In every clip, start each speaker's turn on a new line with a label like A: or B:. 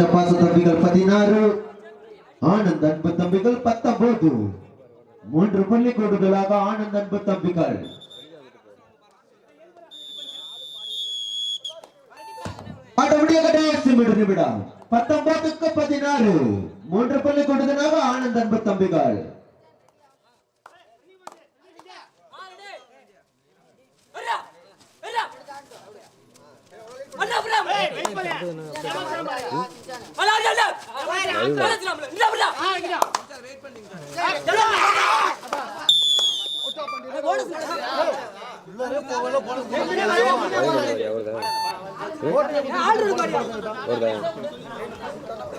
A: மகாராஜா பாச தம்பிகள் பதினாறு ஆனந்த் அன்பு தம்பிகள் பத்தொன்பது. மூன்று பள்ளி ஆனந்த் அன்பு தம்பிகள். நிமிடம் பத்தொன்பதுக்கு பதினாறு. மூன்று பள்ளி ஆனந்த் அன்பு தம்பிகள்.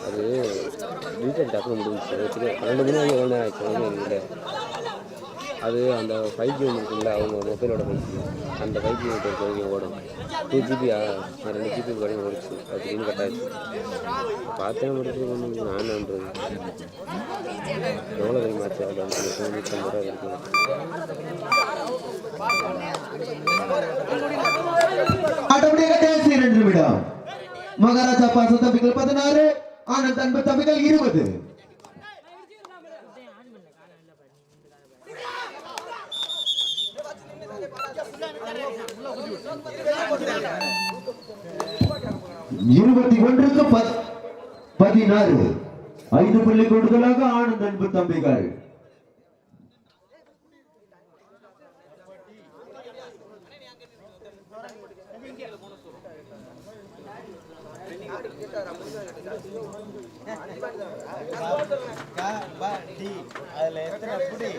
B: அது ரீசார்ஜ் டக்குனு முடிஞ்சிச்சு வச்சுட்டு மணி எவ்வளோ நேரம் ஆச்சு அது அந்த ஃபைவ் ஜி இருக்குல்ல அவங்க மொபைலோட ஃபைவ் ஜி அந்த ஃபைவ் ஜி நெட்ஒர்க் வரைக்கும் ஓடும். டூ ஜிபியா ரெண்டு ஜிபி வரைக்கும் ஓடிச்சு. அது திடீர்னு கட் ஆயிடுச்சு. பார்த்தேன் முடிச்சு ஒன்று நான் என்னன்றது எவ்வளோ வரைக்கும் ஆச்சு? அது அந்த தொண்ணூற்றி ஐம்பது ரூபா வரைக்கும்
A: ஆட்டமுடிய நிமிடம். மகாராஜா பாச தம்பிகள் பதினாறு ஆனந்த் அன்பு தம்பிகள் இருபது. இருபத்தி ஒன்றுக்கு பதினாறு. ஐந்து புள்ளி கூடுதலாக ஆனந்த் அன்பு தம்பிகள்.
C: அதுல எத்தனை புடி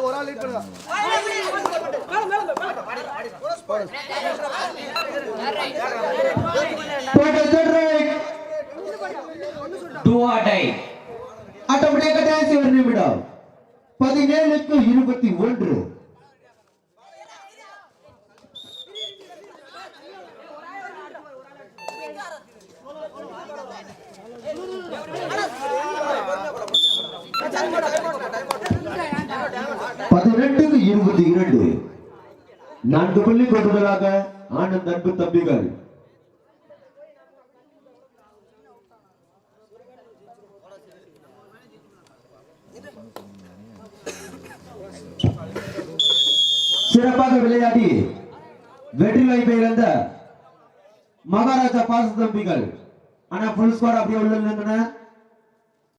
C: ஒரு ஆள் லீட் பண்ணுங்க
A: ஒரு நிமிடம் பதினேழுக்கு இருபத்தி ஒன்று. பதினெட்டுக்கு இருபத்தி இரண்டு. நான்கு பள்ளி கூடுதலாக ஆனந்த் அன்பு தம்பிகள். சிறப்பாக விளையாடி வெற்றி வாய்ப்பை இழந்த மகாராஜா பாச தம்பிகள். ஆனா புல் ஸ்கோர் அப்படியே உள்ள நின்றன